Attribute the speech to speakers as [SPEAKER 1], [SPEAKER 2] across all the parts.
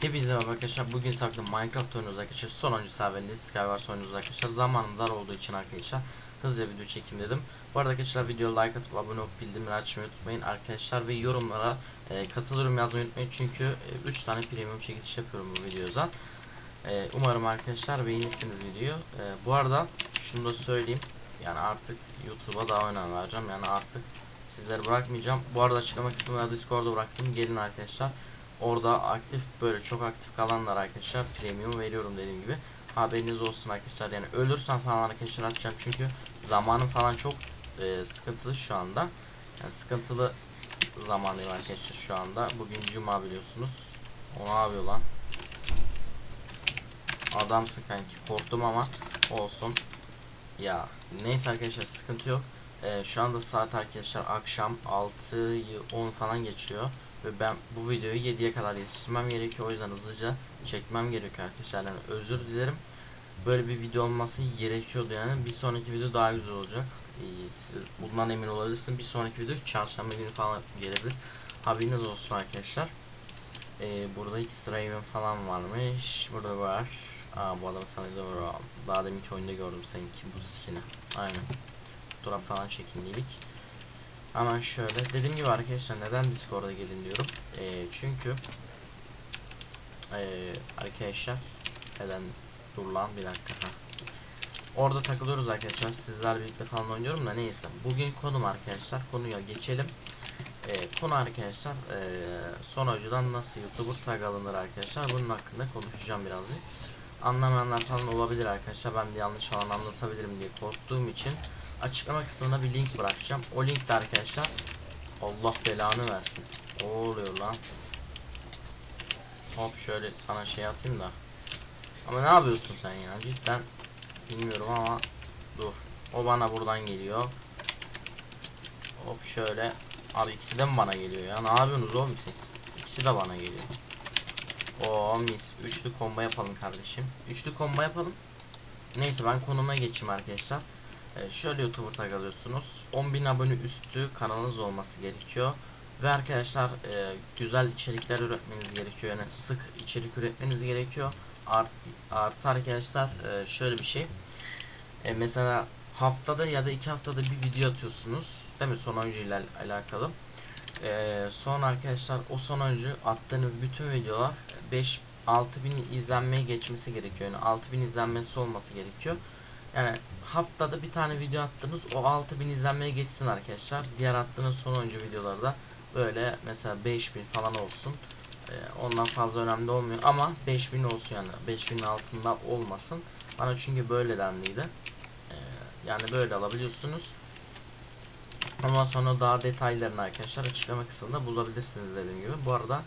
[SPEAKER 1] Hepinize merhaba arkadaşlar. Bugün saklı Minecraft oynuyoruz arkadaşlar. Sonuncu serverinde Skywars oynuyoruz arkadaşlar. Zamanım dar olduğu için arkadaşlar hızlıca video çekeyim dedim. Bu arada arkadaşlar video like atıp abone olup bildirimleri açmayı unutmayın arkadaşlar ve yorumlara e, katılıyorum yazmayı unutmayın çünkü 3 tane premium çekiliş yapıyorum bu videoza. E, umarım arkadaşlar beğenirsiniz videoyu. E, bu arada şunu da söyleyeyim. Yani artık YouTube'a daha önem vereceğim. Yani artık sizleri bırakmayacağım. Bu arada açıklama kısmına Discord'u bıraktım. Gelin arkadaşlar. Orada aktif böyle çok aktif kalanlar arkadaşlar premium veriyorum dediğim gibi. Haberiniz olsun arkadaşlar. Yani ölürsem falan arkadaşlar atacağım çünkü zamanım falan çok e, sıkıntılı şu anda. Yani sıkıntılı zamanıyım arkadaşlar şu anda. Bugün cuma biliyorsunuz. O ne yapıyor lan? Adamsın kanki. Korktum ama olsun. Ya neyse arkadaşlar sıkıntı yok. Ee, şu anda saat arkadaşlar akşam 6'yı 10 falan geçiyor. Ve ben bu videoyu 7'ye kadar yetiştirmem gerekiyor. O yüzden hızlıca çekmem gerekiyor arkadaşlar. Özür dilerim. Böyle bir video olması gerekiyordu yani. Bir sonraki video daha güzel olacak. Ee, siz bundan emin olabilirsiniz. Bir sonraki video çarşamba günü falan gelebilir. Haberiniz olsun arkadaşlar. Ee, burada extra event falan varmış. Burada var. Aa bu adam sana doğru. Daha deminki oyunda gördüm seninki bu skin'i. Aynen. Fotoğraf falan çekindiydik. Hemen şöyle. Dediğim gibi arkadaşlar neden Discord'a gelin diyorum. Ee, çünkü ee, arkadaşlar neden dur lan bir dakika ha. Orada takılıyoruz arkadaşlar. Sizler birlikte falan oynuyorum da neyse. Bugün konum arkadaşlar. Konuya geçelim. Ee, konu arkadaşlar ee, sonucudan nasıl YouTuber tag alınır arkadaşlar. Bunun hakkında konuşacağım birazcık. Anlamayanlar falan olabilir arkadaşlar. Ben de yanlış falan anlatabilirim diye korktuğum için açıklama kısmına bir link bırakacağım. O link de arkadaşlar Allah belanı versin. O oluyor lan. Hop şöyle sana şey atayım da. Ama ne yapıyorsun sen ya? Cidden bilmiyorum ama dur. O bana buradan geliyor. Hop şöyle. Abi ikisi de mi bana geliyor ya? Ne yapıyorsunuz oğlum siz? İkisi de bana geliyor. O mis. Üçlü combo yapalım kardeşim. Üçlü combo yapalım. Neyse ben konuma geçeyim arkadaşlar. Ee, şöyle YouTuber tag alıyorsunuz. 10.000 abone üstü kanalınız olması gerekiyor. Ve arkadaşlar e, güzel içerikler üretmeniz gerekiyor. Yani sık içerik üretmeniz gerekiyor. Art, artı arkadaşlar e, şöyle bir şey. E, mesela haftada ya da iki haftada bir video atıyorsunuz. Değil mi? Son oyuncu ile alakalı. E, sonra arkadaşlar o son oyuncu attığınız bütün videolar 5 6000 izlenmeye geçmesi gerekiyor. Yani 6000 izlenmesi olması gerekiyor. Yani haftada bir tane video attınız o 6000 izlenmeye geçsin arkadaşlar. Diğer attığınız son oyuncu videolarda böyle mesela 5000 falan olsun. Ee, ondan fazla önemli olmuyor ama 5000 olsun yani 5000 altında olmasın. Bana çünkü böyle denliydi. Ee, yani böyle alabiliyorsunuz. Ondan sonra daha detaylarını arkadaşlar açıklama kısmında bulabilirsiniz dediğim gibi. Bu arada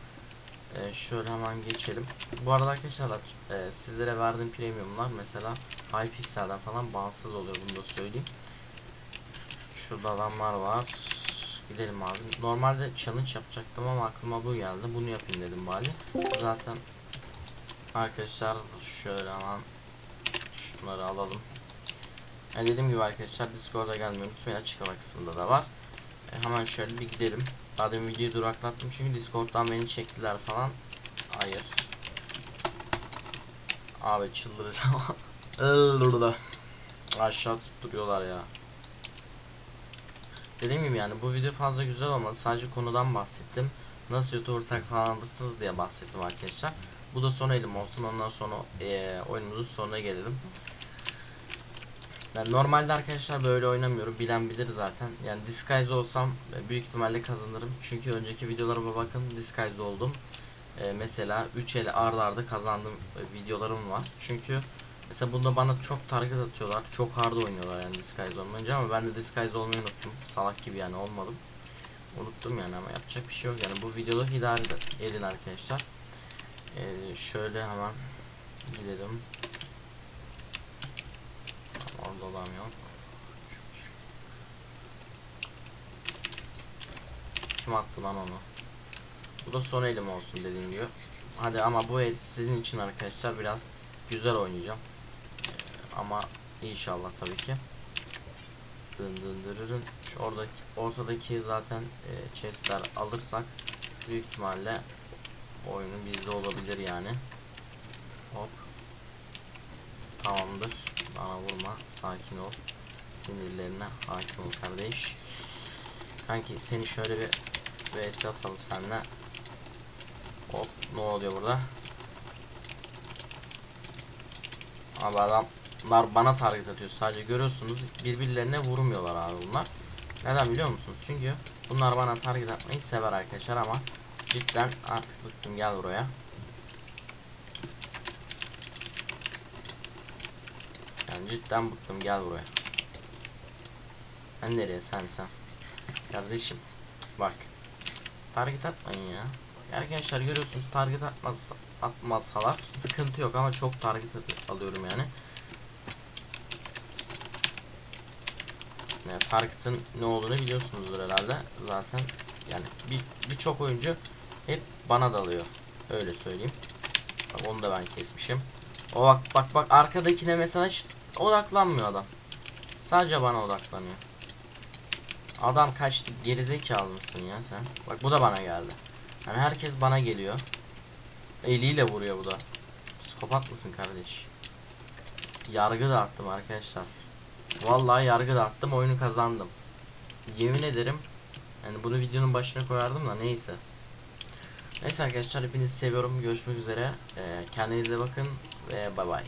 [SPEAKER 1] e, şöyle hemen geçelim. Bu arada arkadaşlar e, sizlere verdiğim premiumlar mesela Hypixel'den falan bağımsız oluyor bunu da söyleyeyim. Şurada adamlar var. Gidelim abi. Normalde challenge yapacaktım ama aklıma bu geldi. Bunu yapayım dedim bari. Zaten arkadaşlar şöyle hemen şunları alalım. Yani dediğim gibi arkadaşlar Discord'a gelmeyi unutmayın. Açıklama kısmında da var. E, hemen şöyle bir gidelim. Daha demin videoyu duraklattım çünkü Discord'dan beni çektiler falan. Hayır. Abi çıldıracağım. Burada. Aşağı tutturuyorlar ya. Dediğim gibi yani bu video fazla güzel olmadı. Sadece konudan bahsettim. Nasıl YouTuber tag falan alırsınız diye bahsettim arkadaşlar. Bu da son elim olsun. Ondan sonra e, oyunumuzun sonuna gelelim. Ben normalde arkadaşlar böyle oynamıyorum. Bilen bilir zaten. Yani Disguise olsam e, büyük ihtimalle kazanırım. Çünkü önceki videolarıma bakın Disguise oldum. E, mesela 3 ele arda arda kazandığım e, videolarım var. Çünkü mesela bunda bana çok target atıyorlar. Çok hard oynuyorlar yani Disguise olmayınca ama ben de Disguise olmayı unuttum. Salak gibi yani olmadım. Unuttum yani ama yapacak bir şey yok yani bu videoda idare edin arkadaşlar. E, şöyle hemen gidelim. Orada adam yok. Kim attı lan onu? Bu da son elim olsun dediğim gibi. Hadi ama bu el sizin için arkadaşlar biraz güzel oynayacağım. Ama inşallah tabii ki. Dın dın dırırın. Şu oradaki ortadaki zaten e, chestler alırsak büyük ihtimalle oyunu bizde olabilir yani. Hop. Tamamdır. Bana vurma. Sakin ol. Sinirlerine hakim ol kardeş. Kanki seni şöyle bir vs atalım seninle. Hop ne oluyor burada? Abi adamlar bana target atıyor sadece görüyorsunuz birbirlerine vurmuyorlar abi bunlar. Neden biliyor musunuz? Çünkü bunlar bana target atmayı sever arkadaşlar ama cidden artık bıktım gel buraya. Yani cidden bıktım gel buraya. Ben nereye sen sen. Kardeşim bak. Target atmayın ya. Arkadaşlar görüyorsunuz target atmaz atmazsalar sıkıntı yok ama çok target alıyorum yani. Yani target'ın ne olduğunu biliyorsunuzdur herhalde. Zaten yani bir birçok oyuncu hep bana dalıyor. Öyle söyleyeyim. Bak onu da ben kesmişim. O bak bak bak arkadakine mesela hiç odaklanmıyor adam. Sadece bana odaklanıyor. Adam kaçtı gerizekalı mısın ya sen? Bak bu da bana geldi. Yani herkes bana geliyor. Eliyle vuruyor bu da. Psikopat mısın kardeş? Yargı dağıttım arkadaşlar. Vallahi yargı dağıttım oyunu kazandım. Yemin ederim. Yani bunu videonun başına koyardım da neyse. Neyse arkadaşlar hepinizi seviyorum. Görüşmek üzere. Ee, kendinize bakın ve bay bay.